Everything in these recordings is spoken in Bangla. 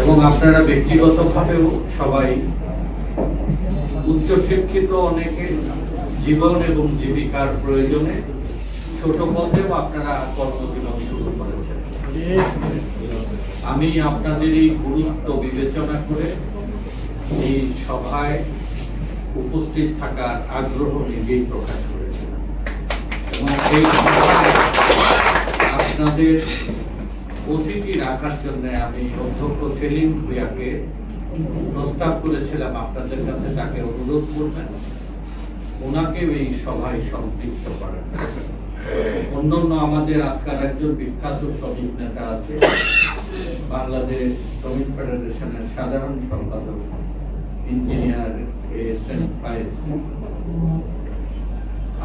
এবং আপনারা ব্যক্তিগতভাবেও সবাই উচ্চশিক্ষিত অনেকে জীবন এবং জীবিকার প্রয়োজনে ছোট পথেও আপনারা কর্মজীবন শুরু করেছেন। আমি আপনাদের এই গুরুত্ব বিবেচনা করে এই সভায় উপস্থিত থাকার আগ্রহ নিজেই প্রকাশ করেছিলাম। এবং এই আপনাদের অতিথি রাখার জন্য আমি অধ্যক্ষ সেলিম ভুইয়াকে প্রস্তাব করেছিলাম আপনাদের কাছে, তাকে অনুরোধ করবেন। ওনাকেও এই সভায় সম্পৃক্ত করেন অন্যান্য আমাদের আজকাল একজন বিখ্যাত শ্রমিক নেতা আছে, বাংলাদেশ শ্রমিক ফেডারেশনের সাধারণ সম্পাদক, ইঞ্জিনিয়ার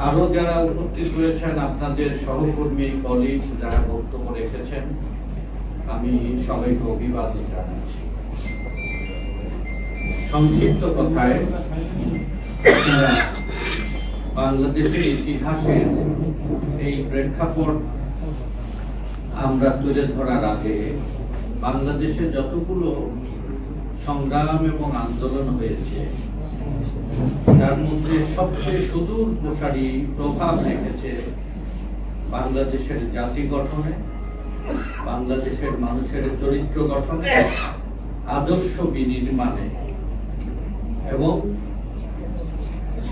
আরও যারা উপস্থিত হয়েছেন আপনাদের সহকর্মী কলিগ যারা বক্তব্য রেখেছেন আমি সবাইকে অভিবাদন জানাচ্ছি সংক্ষিপ্ত কথায় বাংলাদেশের ইতিহাসের এই প্রেক্ষাপট আমরা তুলে ধরার আগে বাংলাদেশে যতগুলো সংগ্রাম এবং আন্দোলন হয়েছে, তার মধ্যে সবচেয়ে সুদূর প্রসারী প্রভাব রেখেছে বাংলাদেশের জাতি গঠনে। বাংলাদেশের মানুষের চরিত্র গঠনে, আদর্শ বিনির্মাণে এবং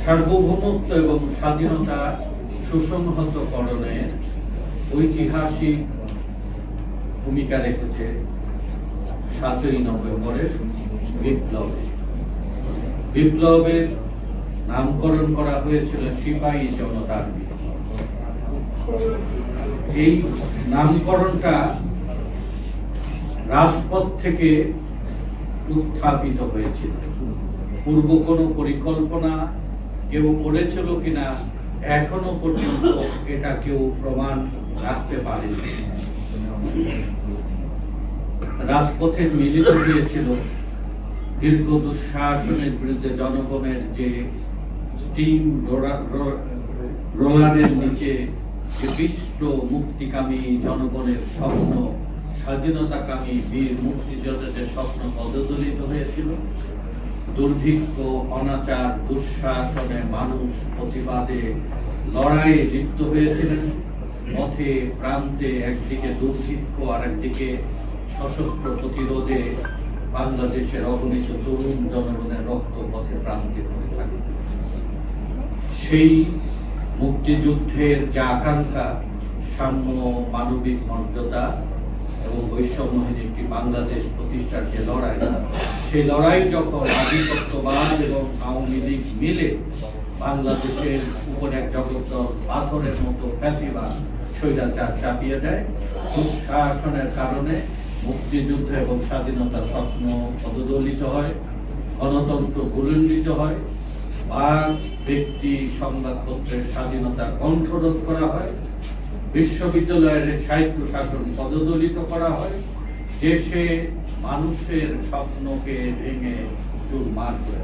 সার্বভৌমত্ব এবং স্বাধীনতা সুসংহতকরণে ঐতিহাসিক ভূমিকা রেখেছে সাতই নভেম্বরের বিপ্লবে। বিপ্লবের নামকরণ করা হয়েছিল সিপাহী জনতার বিপ্লব। এই নামকরণটা রাজপথ থেকে উত্থাপিত হয়েছিল। পূর্ব কোনো পরিকল্পনা কেউ করেছিল কিনা এখনও পর্যন্ত এটা কেউ প্রমাণ রাখতে পারেনি। রাজপথে মিলিত হয়েছিল দীর্ঘ দুঃশাসনের বিরুদ্ধে জনগণের যে স্টিম রোলারের নিচে বিষ্ট মুক্তিকামী জনগণের স্বপ্ন, স্বাধীনতাকামী বীর মুক্তিযোদ্ধাদের স্বপ্ন পদদলিত হয়েছিল। দুর্ভিক্ষ, অনাচার, দুঃশাসনে মানুষ প্রতিবাদে লড়াইয়ে লিপ্ত হয়েছিলেন। পথে, প্রান্তে একদিকে দুর্ভিক্ষ আর একদিকে সশস্ত্র প্রতিরোধে বাংলাদেশের অগণিত তরুণ জনগণের রক্ত পথে প্রান্তিক হয়ে থাকে। সেই মুক্তিযুদ্ধের যে আকাঙ্ক্ষা, সাম্য, মানবিক মর্যাদা এবং বৈষম্যহীন একটি বাংলাদেশ প্রতিষ্ঠার যে লড়াই, সেই লড়াই যখন আধিপত্যবাদ এবং আওয়ামী লীগ মিলে বাংলাদেশের উপর এক জগত্তর পাথরের মতো ফ্যাসিবাদ, স্বৈরাচার চাপিয়ে দেয়, দুঃশাসনের কারণে মুক্তিযুদ্ধ এবং স্বাধীনতার স্বপ্ন পদদলিত হয়, গণতন্ত্র গুরুন্বিত হয়। বাক ব্যক্তি সংবাদপত্রের স্বাধীনতার কণ্ঠরোধ করা হয়। বিশ্ববিদ্যালয়ের সাহিত্য শাসন পদদলিত করা হয়। দেশে মানুষের স্বপ্নকে ভেঙে চুরমার করে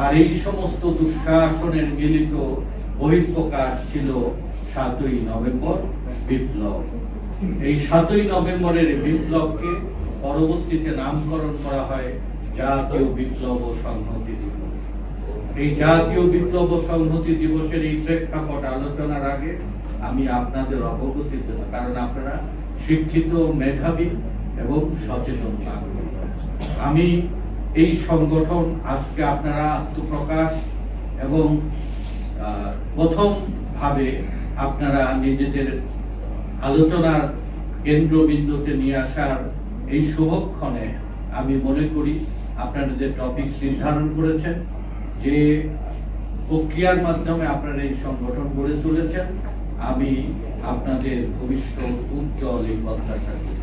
আর এই সমস্ত দুঃশাসনের মিলিত বহিঃপ্রকাশ ছিল সাতই নভেম্বর বিপ্লব। এই সাতই নভেম্বরের বিপ্লবকে পরবর্তীতে নামকরণ করা হয় জাতীয় বিপ্লব ও সংহতি দিবস। এই জাতীয় বিপ্লব সংহতি দিবসের এই প্রেক্ষাপট আলোচনার আগে আমি আপনাদের অবগতির জন্য কারণ আপনারা শিক্ষিত মেধাবী এবং সচেতন আমি এই সংগঠন আজকে আপনারা আত্মপ্রকাশ এবং আহ, প্রথম ভাবে আপনারা নিজেদের আলোচনার কেন্দ্রবিন্দুতে নিয়ে আসার এই শুভক্ষণে আমি মনে করি আপনারা যে টপিক নির্ধারণ করেছেন যে প্রক্রিয়ার মাধ্যমে আপনারা এই সংগঠন গড়ে তুলেছেন, আমি আপনাদের ভবিষ্যৎ উজ্জ্বল এই প্রত্যাশা করি।